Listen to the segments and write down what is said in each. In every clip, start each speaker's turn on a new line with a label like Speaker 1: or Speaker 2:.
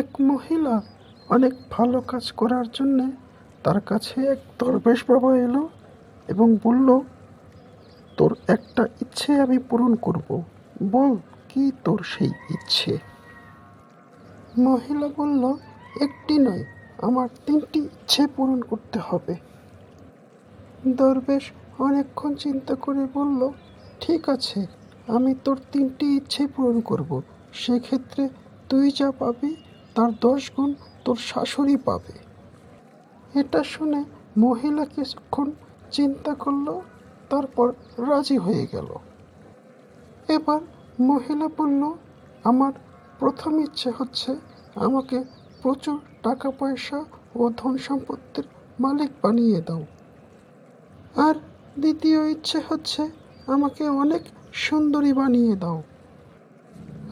Speaker 1: এক মহিলা অনেক ভালো কাজ করার জন্যে তার কাছে এক দরবেশ বাবা এলো এবং বলল, তোর একটা ইচ্ছে আমি পূরণ করব। বল, কি তোর সেই ইচ্ছে? মহিলা বলল, একটি নয়, আমার তিনটি ইচ্ছে পূরণ করতে হবে। দরবেশ অনেকক্ষণ চিন্তা করে বলল, ঠিক আছে, আমি তোর তিনটি ইচ্ছে পূরণ করব। সেক্ষেত্রে তুই যা পাবি তার দশ গুণ তোর শাশুড়ি পাবে। এটা শুনে মহিলা কিছুক্ষণ চিন্তা করল, তারপর রাজি হয়ে গেল। এবার মহিলা বলল, আমার প্রথম ইচ্ছে হচ্ছে আমাকে প্রচুর টাকা পয়সা ও ধন সম্পত্তির মালিক বানিয়ে দাও। আর দ্বিতীয় ইচ্ছে হচ্ছে আমাকে অনেক সুন্দরী বানিয়ে দাও।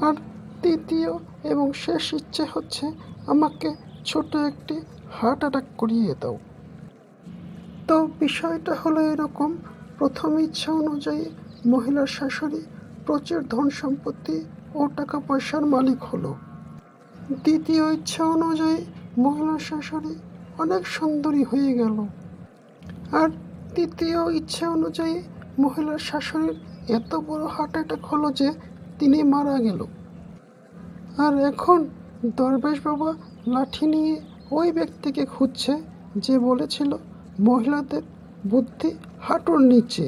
Speaker 1: আর তৃতীয় এবং শেষ ইচ্ছে হচ্ছে আমাকে ছোট একটি হার্ট অ্যাটাক করিয়ে দাও। তো বিষয়টা হলো এরকম। প্রথম ইচ্ছা অনুযায়ী মহিলার শাশুড়ি প্রচুর ধন সম্পত্তি ও টাকা পয়সার মালিক হলো। দ্বিতীয় ইচ্ছা অনুযায়ী মহিলার শাশুড়ি অনেক সুন্দরী হয়ে গেল। আর তৃতীয় ইচ্ছা অনুযায়ী মহিলার শাশুড়ির এত বড় হার্ট অ্যাটাক হলো যে তিনি মারা গেল। আর এখন দরবেশ বাবা লাঠি নিয়ে ওই ব্যক্তিকে খুঁজছে যে বলেছিল মহিলাদের বুদ্ধি হাঁটুর নিচে।